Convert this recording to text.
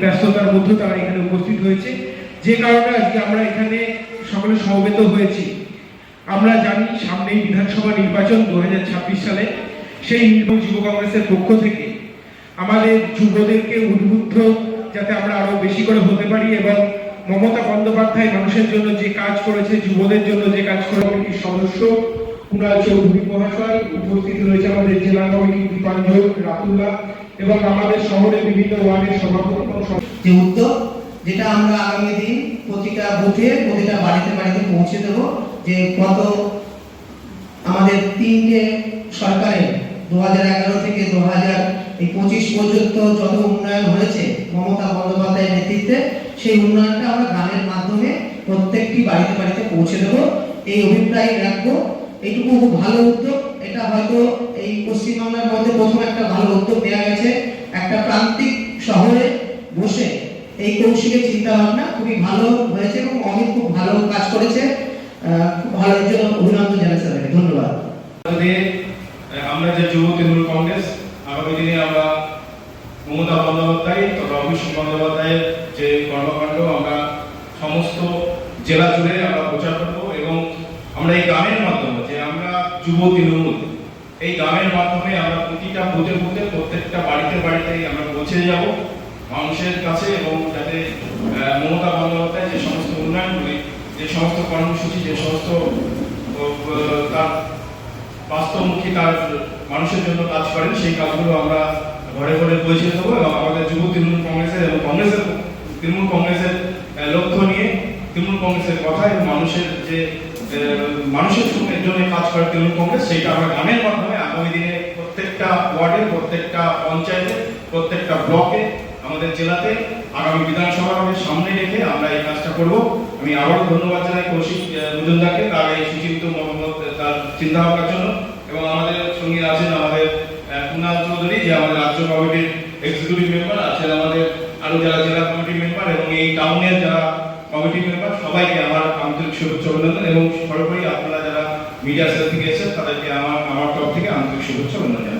ব্যস্ততার মধ্যে তারা এখানে উপস্থিত হয়েছে। যে কারণে আজকে আমরা এখানে সকলে সমবেত হয়েছি। আমরা জানি সামনেই বিধানসভা নির্বাচন দুই হাজার ছাব্বিশ সালে। সেই নির্বাচন যুব কংগ্রেসের পক্ষ থেকে আমাদের যুবদেরকে উদ্বুদ্ধ যাতে আমরা আরও বেশি করে হতে পারি এবং মমতা বন্দ্যোপাধ্যায় মানুষের জন্য যে কাজ করেছে, যুবদের জন্য যে কাজ করে কমিটির সদস্য। কুণাল চৌধুরী মহাশয় উপস্থিত রয়েছে আমাদের জেলা কমিটির দীপাঞ্জন রাতুল্লাহ এবং আমাদের শহরের বিভিন্ন ওয়ার্ডের সভাপতি উদ্যোগ, যেটা আমরা আগামী দিন প্রতিটা বুথে, প্রতিটা বাড়িতে বাড়িতে পৌঁছে দেব, যে কত আমাদের তিনটে সরকারের দু হাজার এগারো থেকে দু হাজার এই পঁচিশ পর্যন্ত যত উন্নয়ন হয়েছে, মমতা বন্দ্যোপাধ্যায়ের নেতৃত্বে, সেই উন্নয়নটা আমরা গানের মাধ্যমে প্রত্যেকটি বাড়িতে বাড়িতে পৌঁছে দেব। এই অভিপ্রায় রাখব। এইটুকু খুব ভালো উদ্যোগ, এটা হয়তো এই পশ্চিমবাংলার মধ্যে প্রথম একটা ভালো উদ্যোগ। নেওয়া গেছে। একটা প্রান্তিক শহরে বসে এই কৌশিকের চিন্তা ভাবনা খুবই ভালো হয়েছে এবং অমিত খুব ভালো কাজ করেছে। খুব ভালো জন্য অভিনন্দন জানাই স্যারকে। ধন্যবাদ। আমরা যে যুব তৃণমূল কংগ্রেস, আগামী দিনে আমরা মমতা বন্দ্যোপাধ্যায় তথা অভিষেক বন্দ্যোপাধ্যায়ের যে কর্মকাণ্ড, আমরা সমস্ত জেলা জুড়ে আমরা প্রচার করব এবং আমরা এই গানের মাধ্যমে যে আমরা যুব তৃণমূল, এই গানের মাধ্যমে আমরা যাব মানুষের কাছে এবং যাতে মমতা বন্দ্যোপাধ্যায় যে সমস্ত উন্নয়নগুলি, যে সমস্ত কর্মসূচি, যে সমস্ত তার বাস্তবমুখী তার মানুষের জন্য কাজ করেন, সেই কাজগুলো আমরা ঘরে ঘরে পৌঁছে দেবো এবং আমাদের যুব তৃণমূল কংগ্রেসের এবং কংগ্রেসের তৃণমূল কংগ্রেসের লক্ষ্য নিয়ে তৃণমূল কংগ্রেসের কথা এবং মানুষের যে মানুষের জন্য কাজ করে তৃণমূল কংগ্রেস, সেইটা আমরা গানের মাধ্যমে আগামী দিনে প্রত্যেকটা ওয়ার্ডে, প্রত্যেকটা পঞ্চায়েতে প্রত্যেকটা ব্লকে আমাদের জেলাতে আগামী বিধানসভার সামনে রেখে আমরা এই কাজটা করব। আমি আবারও ধন্যবাদ জানাই কৌশিক মজুমদারকে তার এই সুচিন্ত আহ, তার চিন্তা ভাবনার জন্য এবং আমাদের সঙ্গে আছেন আমাদের কুণাল চৌধুরী যে আমাদের রাজ্য কমিটির এক্সিকিউটিভ মেম্বার আছেন আমাদের আরও যারা জেলা কমিটির মেম্বার এবং এই টাউনের যারা কমিটি মেম্বার সবাইকে আমার আন্তরিক শুভেচ্ছা অভিনন্দন এবং সর্বোপরি আপনারা যারা মিডিয়া সেল থেকে এসেছেন তাদেরকে আমার আমার তরফ থেকে আন্তরিক শুভেচ্ছা অভিনন্দন